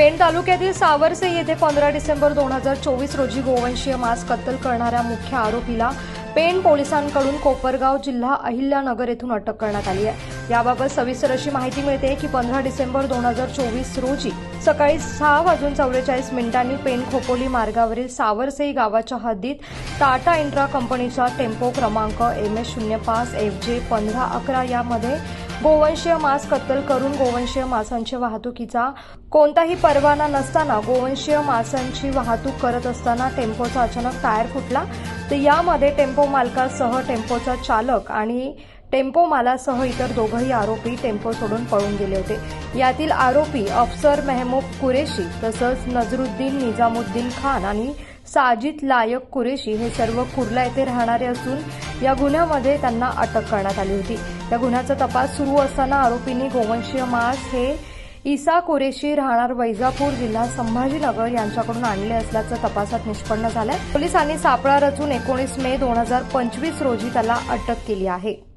पेण तालुक्यातील सावरसे येथे पंधरा डिसेंबर दोन हजार चोवीस रोजी गोवंशीय मास कत्तल करणाऱ्या मुख्य आरोपीला पेण पोलिसांकडून कोपरगाव जिल्हा अहिल्यानगर येथून अटक करण्यात आली आहे. याबाबत सविस्तर अशी माहिती मिळते की पंधरा डिसेंबर दोन हजार चोवीस रोजी सकाळी सहा वाजून चौवेचाळीस मिनिटांनी पेण खोपोली मार्गावरील सावरसेई गावाच्या हद्दीत टाटा इंट्रा कंपनीचा टेम्पो क्रमांक एम एस शून्य पाच एफ जे पंधरा अकरा यामध्ये गोवंशीय मांस कत्तल करून गोवंशीय मासांच्या वाहतुकीचा कोणताही परवाना नसताना गोवंशीय मासांची वाहतूक करत असताना टेम्पोचा अचानक टायर फुटला. तर यामध्ये टेम्पो मालकासह टेम्पोचा चालक आणि टेम्पो मालासह इतर दोघंही आरोपी टेम्पो सोडून पळून गेले होते. यातील आरोपी अफसर मेहमूब कुरेशी तसंच नजरुद्दीन निजामुद्दीन खान आणि साजिद लायक कुरेशी हे सर्व कुर्ला येथे राहणारे असून या गुन्ह्यामध्ये त्यांना अटक करण्यात आली होती. या गुन्ह्याचा तपास सुरू असताना आरोपींनी गोवंशीय मांस हे इसा कुरेशी राहणार वैजापूर जिल्हा संभाजीनगर यांच्याकडून आणले असल्याचं तपासात निष्पन्न झालंय. पोलिसांनी सापळा रचून एकोणीस मे दोन हजार पंचवीस रोजी त्याला अटक केली आहे.